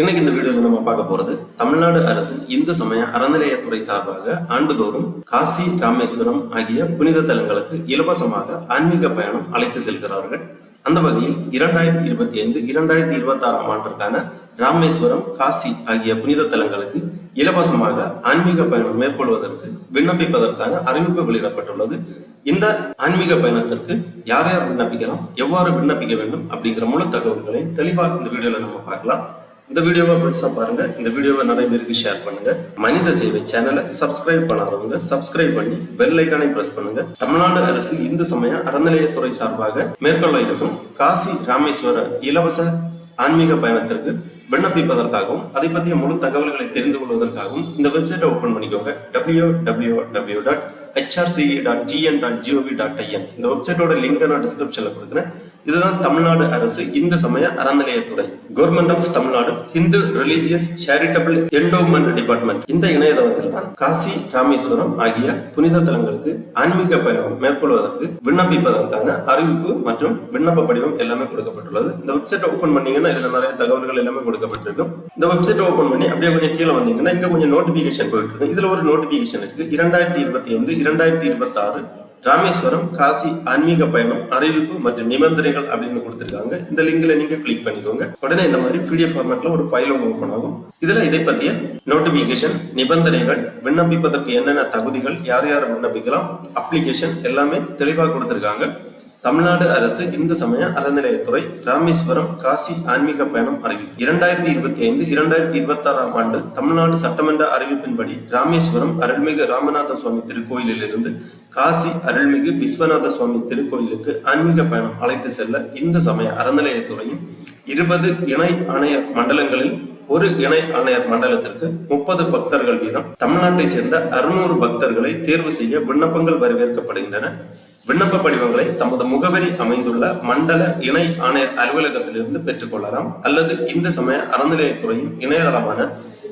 இன்னைக்கு இந்த வீடியோல நம்ம பார்க்க போறது தமிழ்நாடு அரசின் இந்து சமய அறநிலையத்துறை சார்பாக ஆண்டுதோறும் காசி ராமேஸ்வரம் ஆகிய புனித தலங்களுக்கு இலவசமாக ஆன்மீக பயணம் அழைத்து செல்கிறார்கள். அந்த வகையில் இரண்டாயிரத்தி இருபத்தி ஐந்து இரண்டாயிரத்தி இருபத்தி ஆறாம் ஆண்டிற்கான ராமேஸ்வரம் காசி ஆகிய புனித தலங்களுக்கு இலவசமாக ஆன்மீக பயணம் மேற்கொள்வதற்கு விண்ணப்பிப்பதற்கான அறிவிப்பு வெளியிடப்பட்டுள்ளது. இந்த ஆன்மீக பயணத்திற்கு யார் யார் விண்ணப்பிக்கலாம் எவ்வாறு விண்ணப்பிக்க வேண்டும் அப்படிங்கிற முழு தகவல்களை தெளிவாக இந்த வீடியோல நம்ம பார்க்கலாம். இந்த வீடியோவை முழுசாக பாருங்க. இந்த வீடியோவை நிறைய பேருக்கு ஷேர் பண்ணுங்க. மனித சேவை சேனலை சப்ஸ்கிரைப் பண்ணாதவங்க சப்ஸ்கிரைப் பண்ணி பெல் ஐக்கானை பிரஸ் பண்ணுங்க. தமிழ்நாடு அரசு இந்து சமய அறநிலையத்துறை சார்பாக மேற்கொள்ள இருக்கும் காசி ராமேஸ்வர இலவச ஆன்மீக பயணத்திற்கு விண்ணப்பிப்பதற்காகவும் அதை பற்றிய முழு தகவல்களை தெரிந்து கொள்வதற்காகவும் இந்த வெப்சைட்டை ஓப்பன் பண்ணிக்கோங்க. W W W dot H R C E dot G N dot G O V dot I N இந்த வெப்சைட்டோட லிங்கை நான் டிஸ்கிரிப்ஷனில் கொடுக்குறேன். இதுதான் தமிழ்நாடு அரசு இந்து சமய அறநிலையத்துறை. Government of Tamil Nadu Hindu religious charitable endowment department இந்த இணையதளத்தில் தான் காசி ராமேஸ்வரம் ஆகிய புனித தலங்களுக்கு ஆன்மீக பயணம் மேற்கொள்வதற்கு விண்ணப்பிப்பதற்கான அறிவிப்பு மற்றும் விண்ணப்ப படிவம் எல்லாமே கொடுக்கப்பட்டுள்ளது. இந்த வெப்சைட் ஓபன் பண்ணீங்கன்னா இதுல நிறைய தகவல்கள் எல்லாமே கொடுக்கப்பட்டிருக்கும். இந்த வெப்சைட் ஓபன் பண்ணி அப்படியே கொஞ்சம் கீழே வந்தீங்கன்னா இங்க கொஞ்சம் நோட்டிபிகேஷன் போயிட்டு இருக்கு. இதுல ஒரு நோட்டிபிகேஷன் இருக்கு. இரண்டாயிரத்தி இருபத்தி ஐந்து இரண்டாயிரத்தி இருபத்தி ஆறு ராமேஸ்வரம் காசி ஆன்மீக பயணம் அறிவிப்பு மற்றும் நிபந்தனைகள் அப்படின்னு கொடுத்துருக்காங்க. இந்த லிங்க்ல நீங்க கிளிக் பண்ணிக்கோங்க. உடனே இந்த மாதிரி பிடிஎஃப் ஃபார்மேட்ல ஒரு ஃபைல் ஓபன் ஆகும். இதுல இதை பத்திய நோட்டிபிகேஷன் நிபந்தனைகள் விண்ணப்பிப்பதற்கு என்னென்ன தகுதிகள் யார் யார் விண்ணப்பிக்கலாம் அப்ளிகேஷன் எல்லாமே தெளிவாக கொடுத்திருக்காங்க. தமிழ்நாடு அரசு இந்து சமய அறநிலையத்துறை ராமேஸ்வரம் காசி ஆன்மீக பயணம் அறிவிப்பு. இரண்டாயிரத்தி இருபத்தி ஐந்து இரண்டாயிரத்தி இருபத்தி ஆறாம் ஆண்டு தமிழ்நாடு சட்டமன்ற அறிவிப்பின்படி ராமேஸ்வரம் அருள்மிகு ராமநாத சுவாமி திருக்கோயிலிலிருந்து காசி அருள்மிகு விஸ்வநாத சுவாமி திருக்கோயிலுக்கு ஆன்மீக பயணம் அழைத்து செல்ல இந்து சமய அறநிலையத்துறையின் இருபது இணை ஆணைய மண்டலங்களில் ஒரு இணை ஆணையர் மண்டலத்திற்கு முப்பது பக்தர்கள் வீதம். தமிழ்நாட்டை சேர்ந்த அறுநூறு பக்தர்களை தேர்வு செய்ய விண்ணப்பங்கள் வரவேற்கப்படுகின்றன. விண்ணப்ப படிவங்களை தமது முகவரி அமைந்துள்ள மண்டல இணை ஆணையர் அலுவலகத்திலிருந்து பெற்றுக்கொள்ளலாம். அல்லது இந்து சமய அறநிலையத்துறையின் இணையதளமான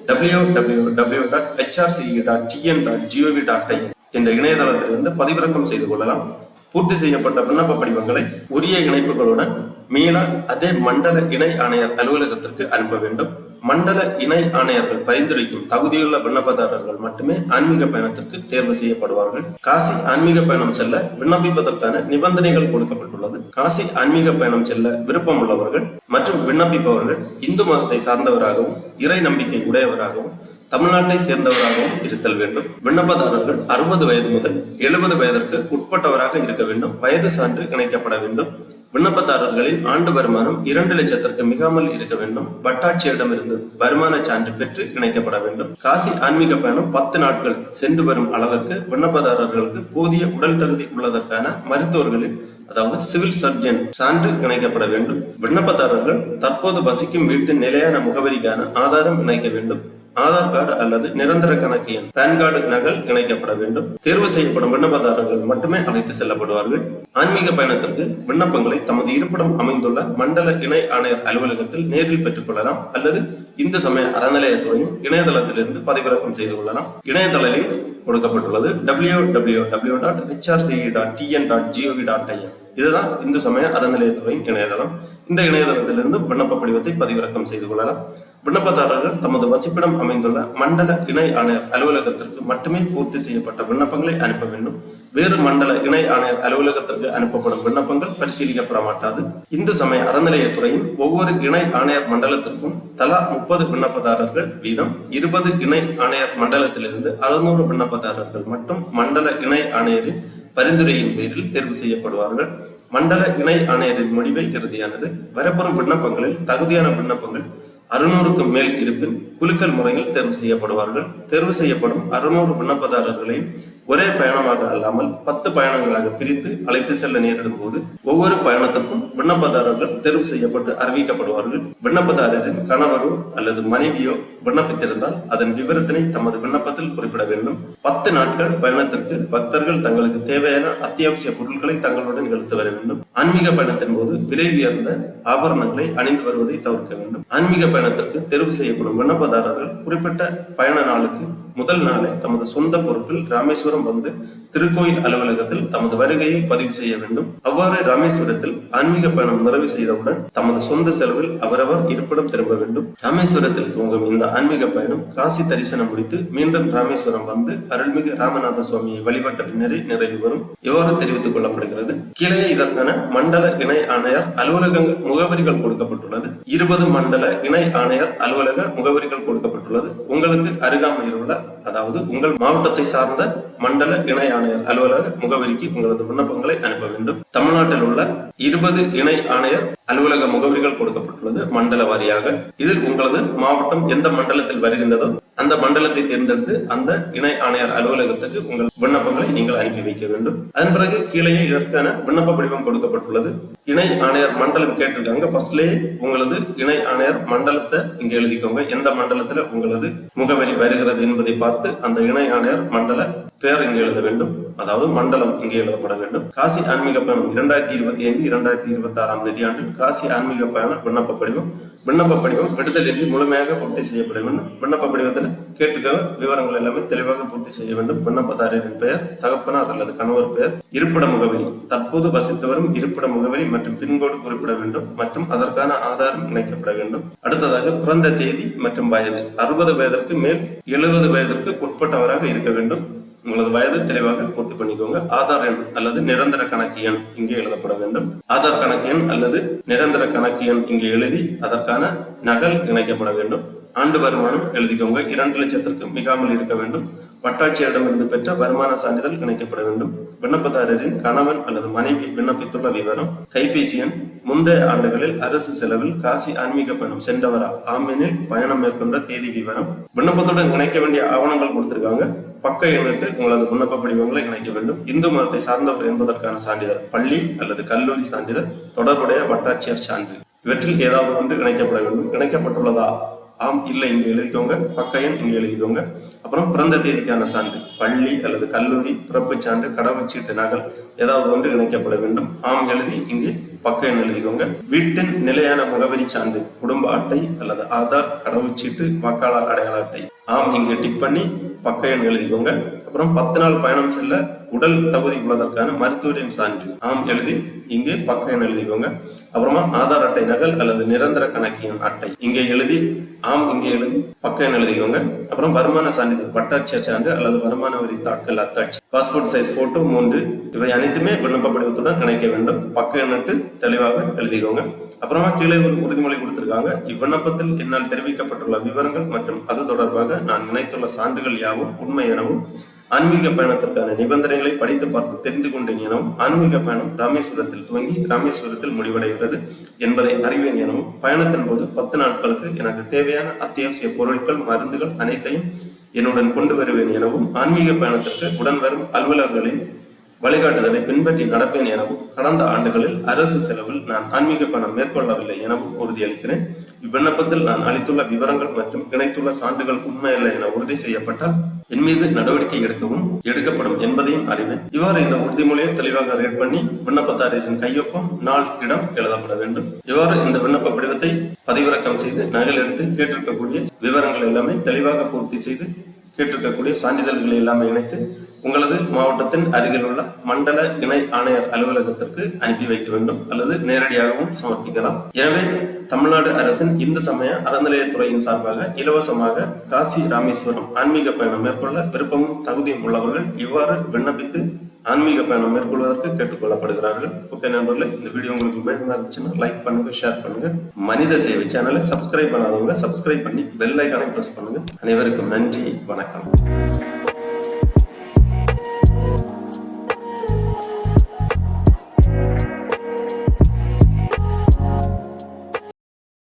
W W W dot H R C E dot T N dot G O V dot I என்ற இணையதளத்திலிருந்து பதிவிறக்கம் செய்து கொள்ளலாம். பூர்த்தி செய்யப்பட்ட விண்ணப்ப படிவங்களை உரிய இணைப்புகளுடன் மீள அதே மண்டல இணை ஆணையர் அலுவலகத்திற்கு அனுப்ப வேண்டும். மண்டல இணை ஆணையர்கள் பரிந்துரைக்கும் தகுதியுள்ள விண்ணப்பதாரர்கள் மட்டுமே ஆன்மீக பயணத்திற்கு தேர்வு செய்யப்படுவார்கள். காசி ஆன்மீக பயணம் செல்ல விண்ணப்பிப்பதற்கான நிபந்தனைகள் கொடுக்கப்பட்டுள்ளது. காசி ஆன்மீக பயணம் செல்ல விருப்பம் உள்ளவர்கள் மற்றும் விண்ணப்பிப்பவர்கள் இந்து மதத்தை சார்ந்தவராகவும் இறை நம்பிக்கை உடையவராகவும் தமிழ்நாட்டை சேர்ந்தவராகவும் இருத்தல் வேண்டும். விண்ணப்பதாரர்கள் அறுபது வயது முதல் எழுபது வயதிற்கு உட்பட்டவராக இருக்க வேண்டும். வயது சான்று இணைக்கப்பட வேண்டும். விண்ணப்பதாரர்களின் ஆண்டு வருமானம் இரண்டு லட்சத்திற்கு மிகாமல் இருக்க வேண்டும். வட்டாட்சியரிடமிருந்து வருமான சான்று பெற்று இணைக்கப்பட வேண்டும். காசி ஆன்மீக பயணம் பத்து நாட்கள் சென்று வரும் அளவிற்கு விண்ணப்பதாரர்களுக்கு போதிய உடல் தகுதி உள்ளதற்கான மருத்துவர்களின் அதாவது சிவில் சர்ஜன் சான்று இணைக்கப்பட வேண்டும். விண்ணப்பதாரர்கள் தற்போது வசிக்கும் வீட்டின் நிலையான முகவரிக்கான ஆதாரம் இணைக்க வேண்டும். ஆதார் கார்டு அல்லது நிரந்தர கணக்கு எண். பேன் கார்டு நகல் இணைக்கப்பட வேண்டும். தேர்வு செய்யப்படும் விண்ணப்பதாரர்கள் மட்டுமே அழைத்து செல்லப்படுவார்கள். ஆன்மீக பயணத்திற்கு விண்ணப்பங்களை தமது இருப்பிடம் அமைந்துள்ள மண்டல இணை ஆணையர் அலுவலகத்தில் நேரில் பெற்றுக் கொள்ளலாம். அல்லது இந்து சமய அறநிலையத்துறையின் இணையதளத்திலிருந்து பதிவிறக்கம் செய்து கொள்ளலாம். இணையதள லிங்க் கொடுக்கப்பட்டுள்ளது W W W dot H R C E dot T N dot G O V dot I N இதுதான் இந்து சமய அறநிலையத்துறையின் இணையதளம். இந்த இணையதளத்திலிருந்து விண்ணப்ப படிவத்தை பதிவிறக்கம் செய்து கொள்ளலாம். விண்ணப்பதாரர்கள் தமது வசிப்பிடம் அமைந்துள்ள மண்டல இணை ஆணையர் அலுவலகத்திற்கு மட்டுமே பூர்த்தி செய்யப்பட்ட விண்ணப்பங்களை அனுப்ப வேண்டும். வேறு மண்டல இணை ஆணையர் அலுவலகத்திற்கு அனுப்பப்படும் விண்ணப்பங்கள் பரிசீலிக்கப்பட மாட்டாது இந்து சமய அறநிலையத்துறையின் ஒவ்வொரு இணை ஆணையர் மண்டலத்திற்கும் தலா முப்பது விண்ணப்பதாரர்கள் வீதம் இருபது இணை ஆணையர் மண்டலத்திலிருந்து அறுநூறு விண்ணப்பதாரர்கள் மற்றும் மண்டல இணை ஆணையரின் பரிந்துரையின் பேரில் தேர்வு செய்யப்படுவார்கள். மண்டல இணை ஆணையரின் முடிவை இறுதியானது. வரப்பெறும் விண்ணப்பங்களில் தகுதியான விண்ணப்பங்கள் அறுநூறுக்கும் மேல் இருப்பின் குலுக்கல் முறையில் தேர்வு செய்யப்படுவார்கள். தேர்வு செய்யப்படும் அறுநூறு விண்ணப்பதாரர்களையும் ஒரே பயணமாக அல்லாமல் பத்து பயணங்களாக பிரித்து அழைத்து செல்ல நேரிடும் போது ஒவ்வொரு பயணத்திற்கும் விண்ணப்பதாரர்கள் தேர்வு செய்யப்பட்டு அறிவிக்கப்படுவார்கள். விண்ணப்பதாரரின் கணவரோ அல்லது மனைவியோ விண்ணப்பித்திருந்தால் அதன் விவரத்தினை தமது விண்ணப்பத்தில் குறிப்பிட வேண்டும். பத்து நாட்கள் பயணத்திற்கு பக்தர்கள் தங்களுக்கு தேவையான அத்தியாவசிய பொருட்களை தங்களுடன் எடுத்து வர வேண்டும். ஆன்மீக பயணத்தின் போது விலை உயர்ந்த ஆபரணங்களை அணிந்து வருவதை தவிர்க்க வேண்டும். ஆன்மீக பயணத்திற்கு தேர்வு செய்யப்படும் விண்ணப்பதாரர்கள் குறிப்பிட்ட பயண நாளுக்கு முதல் நாளே தமது சொந்த பொறுப்பில் ராமேஸ்வரம் வந்து திருக்கோயில் அலுவலகத்தில் தமது வருகையை பதிவு செய்ய வேண்டும். அவ்வாறு ராமேஸ்வரத்தில் ஆன்மீக பயணம் நிறைவு செய்தவுடன் தமது சொந்த செலவில் அவரவர் இருப்பிடம் திரும்ப வேண்டும். ராமேஸ்வரத்தில் துவங்கும் இந்த ஆன்மீக பயணம் காசி தரிசனம் முடித்து மீண்டும் ராமேஸ்வரம் வந்து அருள்மிகு ராமநாத சுவாமியை வழிபட்ட பின்னரே நிறைவு வரும் இவ்வாறு தெரிவித்துக் கொள்ளப்படுகிறது? கீழே இதற்கான மண்டல இணை ஆணையர் அலுவலக முகவரிகள் கொடுக்கப்பட்டுள்ளது. இருபது மண்டல இணை ஆணையர் அலுவலக முகவரிகள் கொடுக்கப்பட்டுள்ளது. உங்களுக்கு அருகாமையில் உள்ள அதாவது உங்கள் மாவட்டத்தை சார்ந்த மண்டல இணை ஆணையர் அலுவலக முகவரிக்கு உங்களது விண்ணப்பங்களை அனுப்ப வேண்டும். தமிழ்நாட்டில் உள்ள இருபது இணை ஆணையர் அலுவலக முகவரிகள் கொடுக்கப்பட்டுள்ளது. மண்டல வாரியாக. இதில் உங்களது மாவட்டம் எந்த மண்டலத்தில் வருகின்றதோ அந்த மண்டலத்தை தேர்ந்தெடுத்து அந்த இணை ஆணையர் அலுவலகத்துக்கு உங்கள் விண்ணப்பங்களை நீங்கள் அனுப்பி வைக்க வேண்டும். அதன் பிறகு கீழே இதற்கான விண்ணப்ப படிவம் கொடுக்கப்பட்டுள்ளது. இணை ஆணையர் மண்டலம் கேட்டிருக்காங்க. ஃபர்ஸ்ட்லேயே உங்களது இணை ஆணையர் மண்டலத்தை இங்க எழுதிக்கோங்க. எந்த மண்டலத்துல உங்களது முகவரி வருகிறது என்பதை பார்த்து அந்த இணை ஆணையர் மண்டல பேர் இங்கு எழுத வேண்டும். அதாவது மண்டலம் இங்கே எழுதப்பட வேண்டும். காசி ஆன்மீக பயணம் இரண்டாயிரத்தி இருபத்தி ஐந்து இரண்டாயிரத்தி இருபத்தி ஆறாம் நிதியாண்டில் காசி ஆன்மீக பயணம் விண்ணப்ப படிவம் விண்ணப்ப படிவம் விடுதலின்றி முழுமையாக பூர்த்தி செய்யப்பட வேண்டும். விண்ணப்ப படிவத்தில் கேட்டுக்க விவரங்கள் எல்லாமே தெளிவாக பூர்த்தி செய்ய வேண்டும். விண்ணப்பதாரரின் பெயர் தகப்பனார் அல்லது கணவர் பெயர் இருப்பிட முகவரி. தற்போது வசித்து வரும் இருப்பிட முகவரி மற்றும் பின்கோடு குறிப்பிட வேண்டும் மற்றும் அதற்கான ஆதாரம் இணைக்கப்பட வேண்டும். அடுத்ததாக பிறந்த தேதி மற்றும் வயது. அறுபது வயதிற்கு மேல் எழுபது வயதிற்கு உட்பட்டவராக இருக்க வேண்டும். உங்களது வயது தெளிவாக பூர்த்தி பண்ணிக்கோங்க. ஆதார் எண் அல்லது நிரந்தர கணக்கு எண் இங்கே எழுதப்பட வேண்டும். ஆதார் கணக்கு எண் அல்லது நிரந்தர கணக்கு எண் இங்கே எழுதி அதற்கான நகல் இணைக்கப்பட வேண்டும். ஆண்டு வருமானம் எழுதிக்கோங்க. இரண்டு லட்சத்திற்கு மிகாமல் இருக்க வேண்டும். வட்டாட்சியரிடமிருந்து பெற்ற வருமான சான்றிதழ் இணைக்கப்பட வேண்டும். விண்ணப்பதாரரின் கணவன் அல்லது மனைவி விண்ணப்பித்துள்ள விவரம் கைபேசி எண் முந்தைய ஆண்டுகளில் அரசு செலவில் காசி ஆன்மீக பயணம் சென்றவரா? ஆமெனில் பயணம் மேற்கொண்ட தேதி விவரம். விண்ணப்பத்துடன் இணைக்க வேண்டிய ஆவணங்கள் கொடுத்திருக்காங்க. பக்க எண்ணிட்டு உங்களது விண்ணப்ப படிவங்களை இணைக்க வேண்டும். இந்து மதத்தை சார்ந்தவர் என்பதற்கான சான்றிதழ் பள்ளி அல்லது கல்லூரி சான்றிதழ் தொடர்புடைய வட்டாட்சியர் சான்று இவற்றில் ஏதாவது ஒன்று இணைக்கப்பட வேண்டும். இணைக்கப்பட்டுள்ளதா? ஆம் இல்லை இங்க எழுதிக்கோங்க. பக்க எண் இங்க எழுதிக்கோங்க. அப்புறம் பிறந்த தேதிக்கான சான்று பள்ளி அல்லது கல்லூரி பிறப்பு சான்று கடவுச்சீட்டு நகல் ஏதாவது ஒன்று இணைக்கப்பட வேண்டும். ஆம் எழுதி இங்கே பக்க எண் எழுதிக்கோங்க. வீட்டின் நிலையான முகவரி சான்று குடும்ப அட்டை அல்லது ஆதார் கடவுச்சீட்டு வாக்காளர் அடையாள அட்டை. ஆம் இங்கே டிக் பண்ணி பக்க எண் எழுதிக்கோங்க. அப்புறம் பத்து நாள் பயணம் செல்ல உடல் தகுதி உள்ளதற்கான மருத்துவரின் சான்று. ஆம் எழுதி. இங்கே பக்க எண் எழுதிக்கோங்க. அப்புறமா ஆதார் அட்டை நகல் அல்லது நிரந்தர கணக்கின் அட்டை. இங்கே எழுதி. ஆம் இங்கே எழுதி. பக்க எண் எழுதிக்கோங்க. அப்புறம் வருமான சான்றிதழ் பட்டாட்சியர் சான்று அல்லது வருமான வரி தாட்கள் அத்தாட்சி. பாஸ்போர்ட் சைஸ் போட்டோ மூன்று. இவை அனைத்துமே விண்ணப்ப படிவத்துடன் இணைக்க வேண்டும். பக்க எண்ணிட்டு தெளிவாக எழுதிக்கோங்க. அப்புறமா கீழே ஒரு உறுதிமொழி கொடுத்திருக்காங்க. இவ்விண்ணப்பத்தில் என்னால் தெரிவிக்கப்பட்டுள்ள விவரங்கள் மற்றும் அது தொடர்பாக நான் இணைத்துள்ள சான்றுகள் யாவும் உண்மை எனவும் ஆன்மீக பயணத்திற்கான நிபந்தனை நிபந்தனைகளை படித்து பார்த்து தெரிந்து கொண்டேன் எனவும் ஆன்மீக பயணம் ராமேஸ்வரத்தில் துவங்கி ராமேஸ்வரத்தில் முடிவடைகிறது என்பதை அறிவேன் எனவும் பயணத்தின் போது பத்து நாட்களுக்கு எனக்கு தேவையான அத்தியாவசிய பொருட்கள் மருந்துகள் அனைத்தையும் என்னுடன் கொண்டு வருவேன் எனவும் ஆன்மீக பயணத்திற்கு உடன் வரும் அலுவலர்களின் வழிகாட்டுதலை பின்பற்றி நடப்பேன் எனவும் கடந்த ஆண்டுகளில் அரசு செலவில் நான் ஆன்மீக பயணம் மேற்கொள்ளவில்லை எனவும் உறுதியளிக்கிறேன். இவ்விண்ணப்பத்தில் நான் அளித்துள்ள விவரங்கள் மற்றும் இணைத்துள்ள சான்றுகள் உண்மையல்ல என உறுதி செய்யப்பட்டால் என் மீது நடவடிக்கை எடுக்கவும் எடுக்கப்படும் என்பதையும் அறிவேன் இவ்வாறு இந்த உறுதிமொழியை தெளிவாக ரேட் பண்ணி விண்ணப்பதாரரின் கையொப்பம் நாள் இடம் எழுதப்பட வேண்டும். இவ்வாறு இந்த விண்ணப்ப படிவத்தை பதிவிறக்கம் செய்து நகல் எடுத்து கேட்டிருக்கக்கூடிய விவரங்கள் எல்லாமே தெளிவாக பூர்த்தி செய்து கேட்டிருக்கக்கூடிய சான்றிதழ்களை எல்லாமே இணைத்து உங்களது மாவட்டத்தின் அருகில் உள்ள மண்டல இணை ஆணையர் அலுவலகத்திற்கு அனுப்பி வைக்க வேண்டும் அல்லது நேரடியாகவும் சமர்ப்பிக்கலாம். எனவே தமிழ்நாடு அரசின் இந்து சமய அறநிலையத்துறையின் சார்பாக இலவசமாக காசி ராமேஸ்வரம் ஆன்மீக பயணம் மேற்கொள்ள விருப்பமும் தகுதியும் உள்ளவர்கள் இவ்வாறு விண்ணப்பித்து ஆன்மீக பயணம் மேற்கொள்வதற்கு கேட்டுக்கொள்ளப்படுகிறார்கள் ஓகே நண்பர்களே இந்த வீடியோ உங்களுக்கு உபயோகமா இருந்துச்சுன்னா லைக் பண்ணுங்க ஷேர் பண்ணுங்க. மனித சேவை சேனலை சப்ஸ்கிரைப் பண்ணாதவங்க சப்ஸ்கிரைப் பண்ணி பெல் ஐக்கானை பிரஸ் பண்ணுங்க. அனைவருக்கும் நன்றி வணக்கம்.